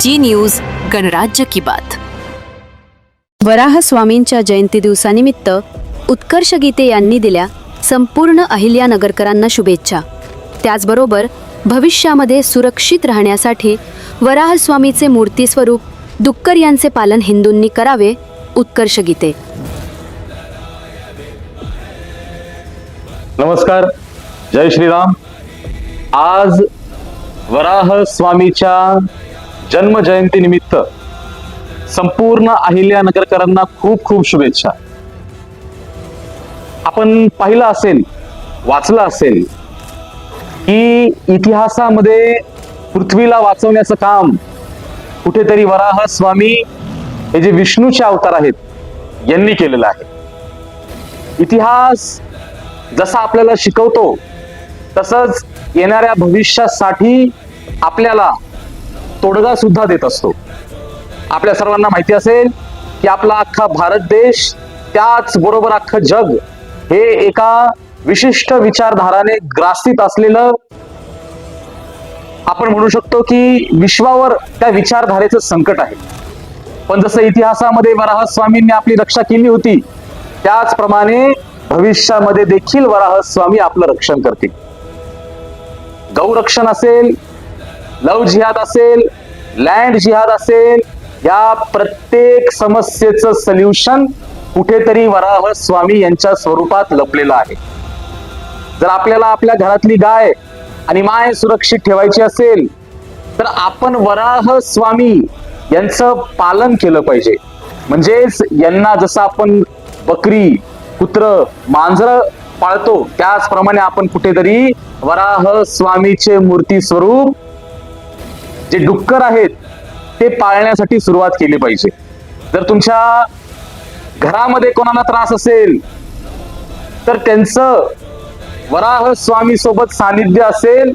जी news गणराज्य की बात. वराह स्वामींच्या जयंती दिवसानिमित्त उत्कर्ष गीते यांनी दिल्या संपूर्ण अहिल्यानगरकरांना शुभेच्छा. त्याचबरोबर भविष्यामध्ये सुरक्षित राहण्यासाठी वराहस्वामीचे मूर्ती स्वरूप डुक्कर यांचे पालन हिंदूंनी करावे उत्कर्ष गीते. नमस्कार जय श्रीराम. आज वराह स्वामीच्या जन्म संपूर्ण अहिल्या नगरकरांना खूप खूप शुभेच्छा. आपण पाहिलं असेल वाचलं असेल की इतिहासामध्ये पृथ्वीला वाचवण्याचं काम कुठेतरी वराह स्वामी हे जे विष्णूचे अवतार आहेत यांनी केलेलं आहे. इतिहास जसा आपल्याला शिकवतो तसंच येणाऱ्या भविष्यासाठी आपल्याला तोडगा सुद्धा देत असतो. आपल्या सर्वांना माहिती असेल की आपला अख्खा भारत देश त्याच बरोबर अख्खं जग हे एका विशिष्ट विचारधाराने ग्रासित असलेलं आपण म्हणू शकतो की विश्वावर त्या विचारधारेचं संकट आहे. पण जसं इतिहासामध्ये वराह स्वामींनी आपली रक्षा केली होती त्याचप्रमाणे भविष्यामध्ये देखील वराह स्वामी आपलं रक्षण करतील. गौरक्षण असेल लव जिहाद असेल लँड जिहाद असेल या प्रत्येक समस्येचं सल्युशन कुठेतरी वराह स्वामी यांच्या स्वरूपात लपलेलं आहे. जर आपल्याला आपल्या घरातली गाय आणि माय सुरक्षित ठेवायची असेल तर आपण वराह स्वामी यांचं पालन केलं पाहिजे. म्हणजेच यांना जसं आपण बकरी कुत्र मांजर पाळतो त्याचप्रमाणे आपण कुठेतरी वराह स्वामीचे मूर्ती स्वरूप जे डुक्कर आहेत ते पाळण्यासाठी सुरुवात केली पाहिजे. जर तुमच्या घरामध्ये कोणाला त्रास असेल तर त्यांचं वराह स्वामी सोबत सानिध्य असेल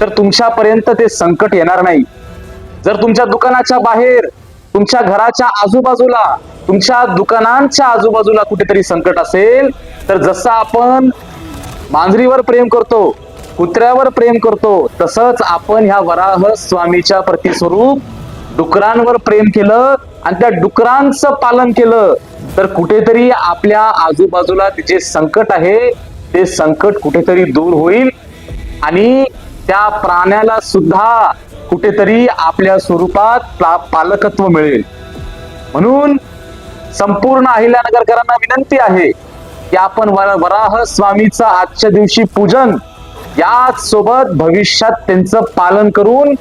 तर तुमच्यापर्यंत ते संकट येणार नाही. जर तुमच्या दुकानाच्या बाहेर तुमच्या घराच्या आजूबाजूला तुमच्या दुकानांच्या आजूबाजूला कुठेतरी संकट असेल तर जसं आपण मांजरीवर प्रेम करतो कुत्र्यावर प्रेम करतो. तसंच आपण ह्या वराह स्वामीच्या प्रतिस्वरूप डुकरांवर प्रेम केलं आणि त्या डुकरांचं पालन केलं. तर कुठेतरी आपल्या आजूबाजूला जे संकट आहे ते संकट कुठेतरी दूर होईल. आणि त्या प्राण्याला सुद्धा कुठेतरी आपल्या स्वरूपात पालकत्व मिळेल. म्हणून संपूर्ण अहिल्यानगरकरांना विनंती आहे की आपण वराह स्वामीचं आजच्या दिवशी पूजन याच सोबत भविष्यात त्यांचं पालन करून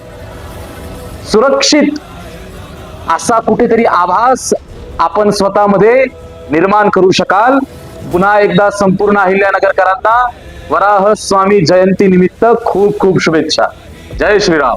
सुरक्षित असा कुठेतरी आभास आपण स्वतःमध्ये निर्माण करू शकाल. पुन्हा एकदा संपूर्ण अहिल्यानगरकरांना वराह स्वामी जयंती निमित्त खूप खूप शुभेच्छा. जय श्रीराम.